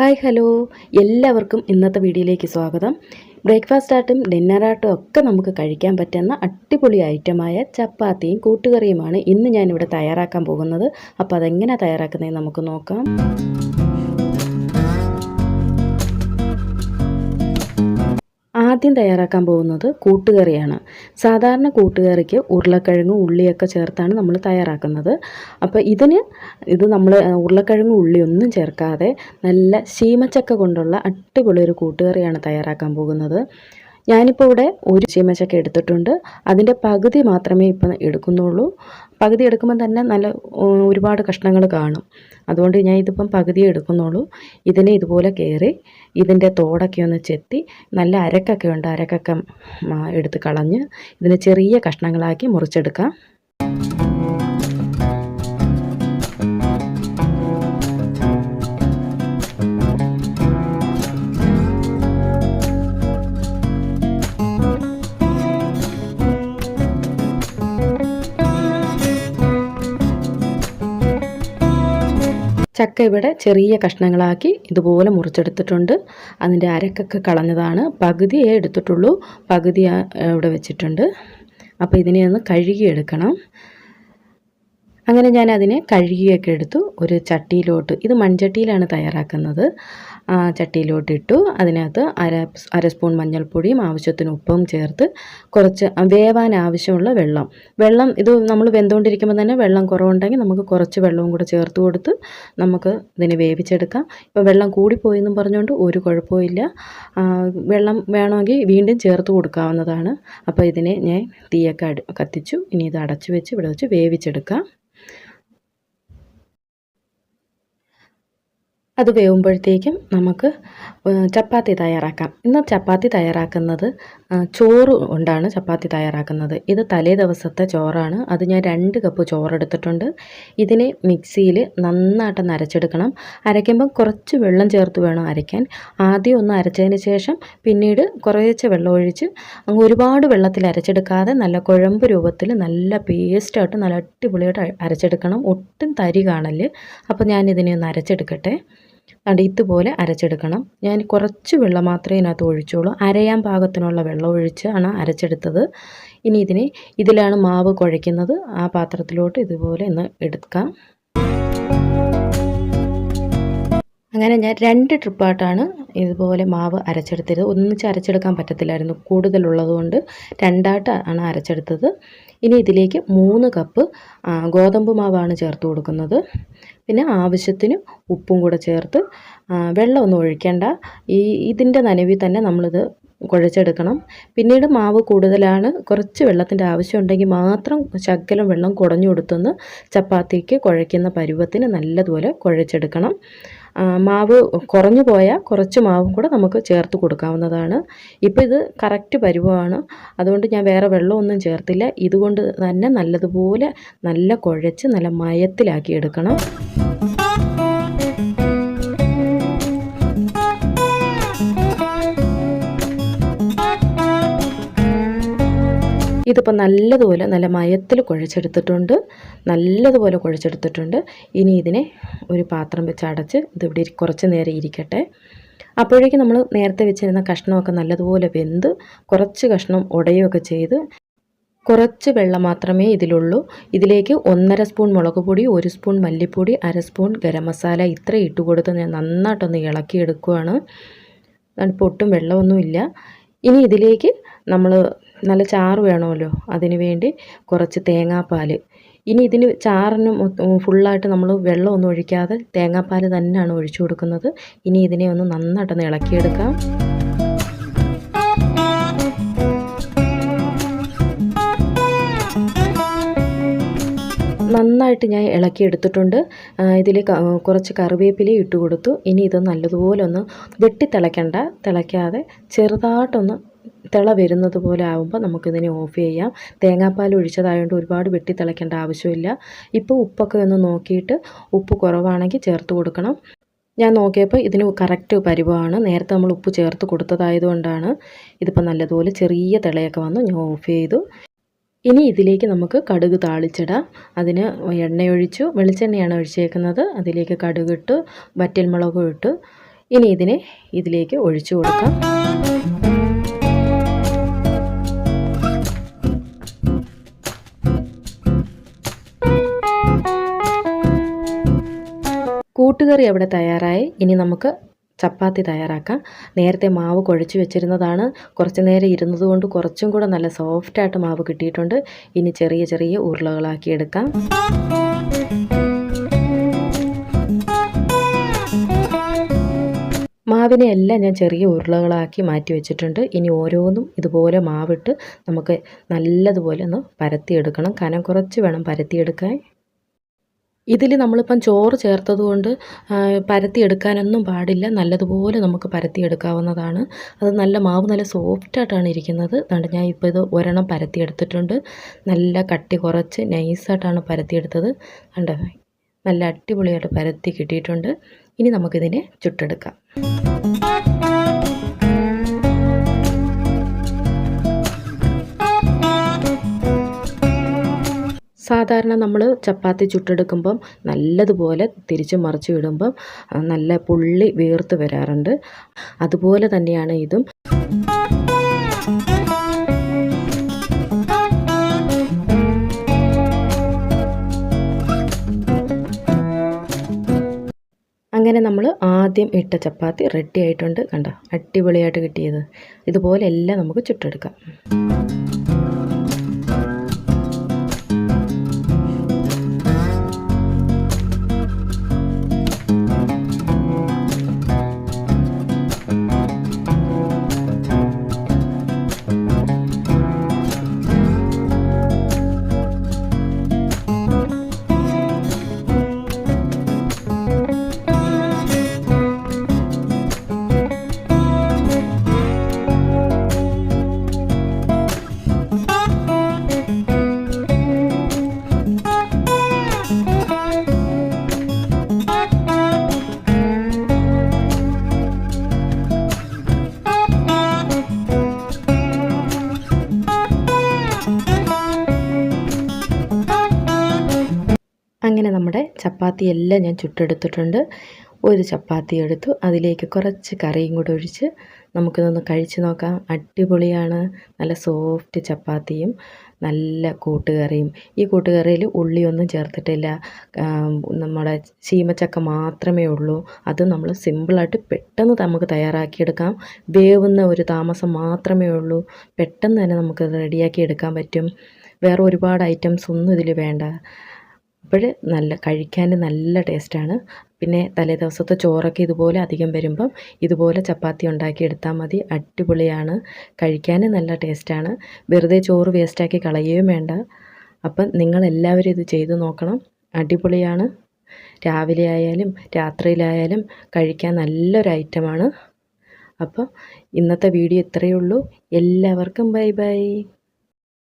Hi hello. എല്ലാവർക്കും ഇന്നത്തെ വീഡിയോയിലേക്ക് സ്വാഗതം. ബ്രേക്ക്ഫാസ്റ്റ് ആയിട്ടും ഡിന്നറായിട്ടും ഒക്കെ നമുക്ക് കഴിക്കാൻ പറ്റുന്ന അടിപൊളി ഐറ്റമായ ചപ്പാത്തിയും കൂട്ടുകറിയുമാണ് ഇന്ന് ഞാനിവിടെ തയ്യാറാക്കാൻ പോകുന്നത്. അപ്പോൾ അതെങ്ങനെ തയ്യാറാക്കുന്നതെന്ന് നമുക്ക് നോക്കാം. ആദ്യം തയ്യാറാക്കാൻ പോകുന്നത് കൂട്ടുകറിയാണ്. സാധാരണ കൂട്ടുകറിക്ക് ഉരുളക്കിഴങ്ങും ഉള്ളിയൊക്കെ ചേർത്താണ് നമ്മൾ തയ്യാറാക്കുന്നത്. അപ്പോൾ ഇതിന് ഇത് നമ്മൾ ഉരുളക്കിഴങ്ങും ഉള്ളിയൊന്നും ചേർക്കാതെ നല്ല ശീമച്ചക്ക കൊണ്ടുള്ള അടിപൊളി ഒരു കൂട്ടുകറിയാണ് തയ്യാറാക്കാൻ പോകുന്നത്. ഞാനിപ്പോൾ ഇവിടെ ഒരു ചീമച്ചക്ക എടുത്തിട്ടുണ്ട്. അതിന്റെ പകുതി മാത്രമേ ഇപ്പം എടുക്കുന്നുള്ളൂ. പകുതി എടുക്കുമ്പോൾ തന്നെ നല്ല ഒരുപാട് കഷ്ണങ്ങൾ കാണും. അതുകൊണ്ട് ഞാൻ ഇതിപ്പം പകുതി എടുക്കുന്നുള്ളൂ. ഇതിനെ ഇതുപോലെ കയറി ഇതിന്റെ തോടൊക്കെ ഒന്ന് ചെത്തി നല്ല അരക്കൊക്കെ ഉണ്ട്. അരക്കൊക്കെ എടുത്ത് കളഞ്ഞ് ഇതിനെ ചെറിയ കഷ്ണങ്ങളാക്കി മുറിച്ചെടുക്കാം. ചക്ക ഇവിടെ ചെറിയ കഷ്ണങ്ങളാക്കി ഇതുപോലെ മുറിച്ചെടുത്തിട്ടുണ്ട്. അതിന്റെ അരക്കൊക്കെ കളഞ്ഞതാണ്. പകുതിയേ എടുത്തിട്ടുള്ളൂ. പകുതി ഇവിടെ വെച്ചിട്ടുണ്ട്. അപ്പോൾ ഇതിനെ ഒന്ന് കഴുകിയെടുക്കണം. അങ്ങനെ ഞാൻ അതിനെ കഴുകിയൊക്കെ എടുത്തു. ഒരു ചട്ടിയിലോട്ട് ഇത് മൺചട്ടിയിലാണ് തയ്യാറാക്കുന്നത്. ചട്ടിയിലോട്ട് ഇട്ടു. അതിനകത്ത് അര അര സ്പൂൺ മഞ്ഞൾപ്പൊടിയും ആവശ്യത്തിന് ഉപ്പും ചേർത്ത് കുറച്ച് വേവാൻ ആവശ്യമുള്ള വെള്ളം. വെള്ളം ഇത് നമ്മൾ വെന്തുകൊണ്ടിരിക്കുമ്പോൾ തന്നെ വെള്ളം കുറവുണ്ടെങ്കിൽ നമുക്ക് കുറച്ച് വെള്ളവും കൂടെ ചേർത്ത് കൊടുത്ത് നമുക്ക് ഇതിനെ വേവിച്ചെടുക്കാം. ഇപ്പോൾ വെള്ളം കൂടിപ്പോയെന്നും പറഞ്ഞുകൊണ്ട് ഒരു കുഴപ്പമില്ല വെള്ളം വേണമെങ്കിൽ വീണ്ടും ചേർത്ത് കൊടുക്കാവുന്നതാണ്. അപ്പോൾ ഇതിനെ ഞാൻ തീയൊക്കെ കത്തിച്ചു. ഇനി ഇത് അടച്ചു വെച്ച് ഇവിടെ വെച്ച് വേവിച്ചെടുക്കാം. അത് വേവുമ്പോഴത്തേക്കും നമുക്ക് ചപ്പാത്തി തയ്യാറാക്കാം. ഇന്ന് ചപ്പാത്തി തയ്യാറാക്കുന്നത് ചോറ് കൊണ്ടാണ് ചപ്പാത്തി തയ്യാറാക്കുന്നത്. ഇത് തലേ ദിവസത്തെ ചോറാണ്. അത് ഞാൻ രണ്ട് കപ്പ് ചോറെടുത്തിട്ടുണ്ട്. ഇതിനെ മിക്സിയിൽ നന്നായിട്ട് നരച്ചെടുക്കണം അരയ്ക്കുമ്പം കുറച്ച് വെള്ളം ചേർത്ത് വേണം അരയ്ക്കാൻ. ആദ്യം ഒന്ന് അരച്ചതിന് ശേഷം പിന്നീട് കുറേശ്ശെ വെള്ളം ഒഴിച്ച് അങ്ങ് ഒരുപാട് വെള്ളത്തിൽ അരച്ചെടുക്കാതെ നല്ല കുഴമ്പ് രൂപത്തിൽ നല്ല പേസ്റ്റായിട്ട് നല്ല അടിപൊളിയായിട്ട് അരച്ചെടുക്കണം. ഒട്ടും തരി കാണൽ അപ്പോൾ ഞാനിതിനെ ഒന്ന് അരച്ചെടുക്കട്ടെ. കണ്ട് ഇതുപോലെ അരച്ചെടുക്കണം. ഞാൻ കുറച്ച് വെള്ളം മാത്രമേ ഇതിനകത്ത് ഒഴിച്ചുള്ളൂ. അരയാൻ പാകത്തിനുള്ള വെള്ളം ഒഴിച്ചാണ് അരച്ചെടുത്തത്. ഇനി ഇതിനെ ഇതിലാണ് മാവ് കുഴയ്ക്കുന്നത്. ആ പാത്രത്തിലോട്ട് ഇതുപോലെ ഒന്ന് എടുക്കാം. അങ്ങനെ ഞാൻ രണ്ട് ട്രിപ്പായിട്ടാണ് ഇതുപോലെ മാവ് അരച്ചെടുത്തത്. ഒന്നിച്ച് അരച്ചെടുക്കാൻ പറ്റത്തില്ലായിരുന്നു. കൂടുതലുള്ളത് കൊണ്ട് രണ്ടായിട്ട് ആണ് അരച്ചെടുത്തത്. ഇനി ഇതിലേക്ക് മൂന്ന് കപ്പ് ഗോതമ്പ് മാവാണ് ചേർത്ത് കൊടുക്കുന്നത്. പിന്നെ ആവശ്യത്തിന് ഉപ്പും കൂടെ ചേർത്ത് വെള്ളമൊന്നും ഒഴിക്കേണ്ട. ഈ ഇതിന്റെ നനവിൽ തന്നെ നമ്മളിത് കുഴച്ചെടുക്കണം. പിന്നീട് മാവ് കൂടുതലാണ് കുറച്ച് വെള്ളത്തിന്റെ ആവശ്യമുണ്ടെങ്കിൽ മാത്രം ശകലം വെള്ളം കുടഞ്ഞു കൊടുത്തൊന്ന് ചപ്പാത്തിക്ക് കുഴയ്ക്കുന്ന പരുവത്തിന് നല്ലതുപോലെ കുഴച്ചെടുക്കണം. മാവ് കുറഞ്ഞു പോയാൽ കുറച്ച് മാവും കൂടെ നമുക്ക് ചേർത്ത് കൊടുക്കാവുന്നതാണ്. ഇപ്പോൾ ഇത് കറക്റ്റ് പരുവമാണ് അതുകൊണ്ട് ഞാൻ വേറെ വെള്ളമൊന്നും ചേർത്തില്ല. ഇതുകൊണ്ട് തന്നെ നല്ലതുപോലെ നല്ല കുഴച്ച് നല്ല മയത്തിലാക്കി എടുക്കണം. ഇതിപ്പോൾ നല്ലതുപോലെ നല്ല മയത്തിൽ കുഴച്ചെടുത്തിട്ടുണ്ട്. നല്ലതുപോലെ കുഴച്ചെടുത്തിട്ടുണ്ട്. ഇനി ഇതിനെ ഒരു പാത്രം വെച്ച് അടച്ച് ഇതിവിടെ കുറച്ച് നേരം ഇരിക്കട്ടെ. അപ്പോഴേക്കും നമ്മൾ നേരത്തെ വെച്ചിരുന്ന കഷ്ണമൊക്കെ നല്ലതുപോലെ വെന്ത് കുറച്ച് കഷ്ണം ഉടയുകയൊക്കെ ചെയ്ത് കുറച്ച് വെള്ളം മാത്രമേ ഇതിലുള്ളൂ. ഇതിലേക്ക് ഒന്നര സ്പൂൺ മുളക് പൊടി ഒരു സ്പൂൺ മല്ലിപ്പൊടി അര സ്പൂൺ ഗരം മസാല ഇത്ര ഇട്ട് കൊടുത്ത് ഞാൻ നന്നായിട്ടൊന്ന് ഇളക്കിയെടുക്കുവാണ്. ഇപ്പോൾ ഒട്ടും വെള്ളമൊന്നുമില്ല. ഇനി ഇതിലേക്ക് നമ്മൾ നല്ല ചാറ് വേണമല്ലോ. അതിന് വേണ്ടി കുറച്ച് തേങ്ങാപ്പാൽ ഇനി ഇതിന് ചാറിന് ഫുള്ളായിട്ട് നമ്മൾ വെള്ളമൊന്നും ഒഴിക്കാതെ തേങ്ങാപ്പാൽ തന്നെയാണ് ഒഴിച്ചു കൊടുക്കുന്നത്. ഇനി ഇതിനെ ഒന്ന് നന്നായിട്ടൊന്ന് ഇളക്കിയെടുക്കാം. നന്നായിട്ട് ഞാൻ ഇളക്കിയെടുത്തിട്ടുണ്ട്. ഇതിൽ കുറച്ച് കറിവേപ്പില ഇട്ട് കൊടുത്തു. ഇനി ഇത് നല്ലതുപോലെ ഒന്ന് വെട്ടി തിളയ്ക്കണ്ട തിളയ്ക്കാതെ ചെറുതായിട്ടൊന്ന് തിള വരുന്നത് പോലെ ആകുമ്പോൾ നമുക്കിതിനെ ഓഫ് ചെയ്യാം. തേങ്ങാപ്പാൽ ഒഴിച്ചതായതുകൊണ്ട് ഒരുപാട് വെട്ടി തിളയ്ക്കേണ്ട ആവശ്യമില്ല. ഇപ്പോൾ ഉപ്പൊക്കെ ഒന്ന് നോക്കിയിട്ട് ഉപ്പ് കുറവാണെങ്കിൽ ചേർത്ത് കൊടുക്കണം. ഞാൻ നോക്കിയപ്പോൾ ഇതിന് കറക്റ്റ് പരിവമാണ് നേരത്തെ നമ്മൾ ഉപ്പ് ചേർത്ത് കൊടുത്തതായതുകൊണ്ടാണ് ഇതിപ്പോൾ നല്ലതുപോലെ ചെറിയ തിളയൊക്കെ വന്നു. ഞാൻ ഓഫ് ചെയ്തു. ഇനി ഇതിലേക്ക് നമുക്ക് കടുക് താളിച്ചിടാം. അതിന് എണ്ണയൊഴിച്ചു. വെളിച്ചെണ്ണയാണ് ഒഴിച്ചേക്കുന്നത്. അതിലേക്ക് കടുകിട്ട് വറ്റൽമുളകും ഇട്ട്. ഇനി ഇതിനെ ഇതിലേക്ക് ഒഴിച്ചു കൊടുക്കാം. കൂട്ടുകറി അവിടെ തയ്യാറായി. ഇനി നമുക്ക് ചപ്പാത്തി തയ്യാറാക്കാം. നേരത്തെ മാവ് കുഴച്ച് വെച്ചിരുന്നതാണ്. കുറച്ച് നേരം ഇരുന്നത് കൊണ്ട് കുറച്ചും കൂടെ നല്ല സോഫ്റ്റായിട്ട് മാവ് കിട്ടിയിട്ടുണ്ട്. ഇനി ചെറിയ ചെറിയ ഉരുളകളാക്കി എടുക്കാം. മാവിനെ എല്ലാം ഞാൻ ചെറിയ ഉരുളകളാക്കി മാറ്റി വെച്ചിട്ടുണ്ട്. ഇനി ഓരോന്നും ഇതുപോലെ മാവിട്ട് നമുക്ക് നല്ലതുപോലെ ഒന്ന് പരത്തിയെടുക്കണം. കനം കുറച്ച് വേണം പരത്തിയെടുക്കാൻ. ഇതിൽ നമ്മളിപ്പം ചോറ് ചേർത്തത് കൊണ്ട് പരത്തിയെടുക്കാനൊന്നും പാടില്ല. നല്ലതുപോലെ നമുക്ക് പരത്തിയെടുക്കാവുന്നതാണ്. അത് നല്ല മാവ് നല്ല സോഫ്റ്റായിട്ടാണ് ഇരിക്കുന്നത്. അതുകൊണ്ട് ഞാൻ ഇപ്പോൾ ഇത് ഒരെണ്ണം പരത്തിയെടുത്തിട്ടുണ്ട്. നല്ല കട്ടി കുറച്ച് നൈസായിട്ടാണ് പരത്തിയെടുത്തത്. കണ്ടോ? നല്ല അടിപൊളിയായിട്ട് പരത്തി കിട്ടിയിട്ടുണ്ട്. ഇനി നമുക്കിതിനെ ചുട്ടെടുക്കാം. സാധാരണ നമ്മൾ ചപ്പാത്തി ചുട്ടെടുക്കുമ്പം നല്ലതുപോലെ തിരിച്ച് മറിച്ച് ഇടുമ്പം നല്ല പുള്ളി വീർത്ത് വരാറുണ്ട്. അതുപോലെ തന്നെയാണ് ഇതും. അങ്ങനെ നമ്മൾ ആദ്യം ഇട്ട ചപ്പാത്തി റെഡി ആയിട്ടുണ്ട്. കണ്ട? അടിപൊളിയായിട്ട് കിട്ടിയത്. ഇതുപോലെ എല്ലാം നമുക്ക് ചുട്ടെടുക്കാം. അങ്ങനെ നമ്മുടെ ചപ്പാത്തി എല്ലാം ഞാൻ ചുട്ടെടുത്തിട്ടുണ്ട്. ഒരു ചപ്പാത്തി എടുത്തു. അതിലേക്ക് കുറച്ച് കറിയും കൂടെ ഒഴിച്ച് നമുക്കിതൊന്ന് കഴിച്ച് നോക്കാം. അടിപൊളിയാണ്. നല്ല സോഫ്റ്റ് ചപ്പാത്തിയും നല്ല കൂട്ടുകറിയും. ഈ കൂട്ടുകറിയിൽ ഉള്ളിയൊന്നും ചേർത്തിട്ടില്ല. നമ്മുടെ ചീമച്ചക്ക മാത്രമേ ഉള്ളൂ. അത് നമ്മൾ സിമ്പിളായിട്ട് പെട്ടെന്ന് നമുക്ക് തയ്യാറാക്കിയെടുക്കാം. വേവുന്ന ഒരു താമസം മാത്രമേ ഉള്ളൂ. പെട്ടെന്ന് തന്നെ നമുക്ക് റെഡിയാക്കി എടുക്കാൻ പറ്റും. വേറെ ഒരുപാട് ഐറ്റംസ് ഒന്നും ഇതിൽ വേണ്ട. അപ്പോൾ നല്ല കഴിക്കാൻ നല്ല ടേസ്റ്റാണ്. പിന്നെ തലേ ദിവസത്തെ ചോറൊക്കെ ഇതുപോലെ അധികം വരുമ്പം ഇതുപോലെ ചപ്പാത്തി ഉണ്ടാക്കി എടുത്താൽ മതി. അടിപൊളിയാണ്. കഴിക്കാൻ നല്ല ടേസ്റ്റാണ്. വെറുതെ ചോറ് വേസ്റ്റാക്കി കളയുകയും വേണ്ട. അപ്പം നിങ്ങളെല്ലാവരും ഇത് ചെയ്തു നോക്കണം. അടിപൊളിയാണ്. രാവിലെ ആയാലും രാത്രിയിലായാലും കഴിക്കാൻ നല്ലൊരു ഐറ്റമാണ്. അപ്പോൾ ഇന്നത്തെ വീഡിയോ ഇത്രയേ ഉള്ളൂ. എല്ലാവർക്കും ബൈ ബൈ.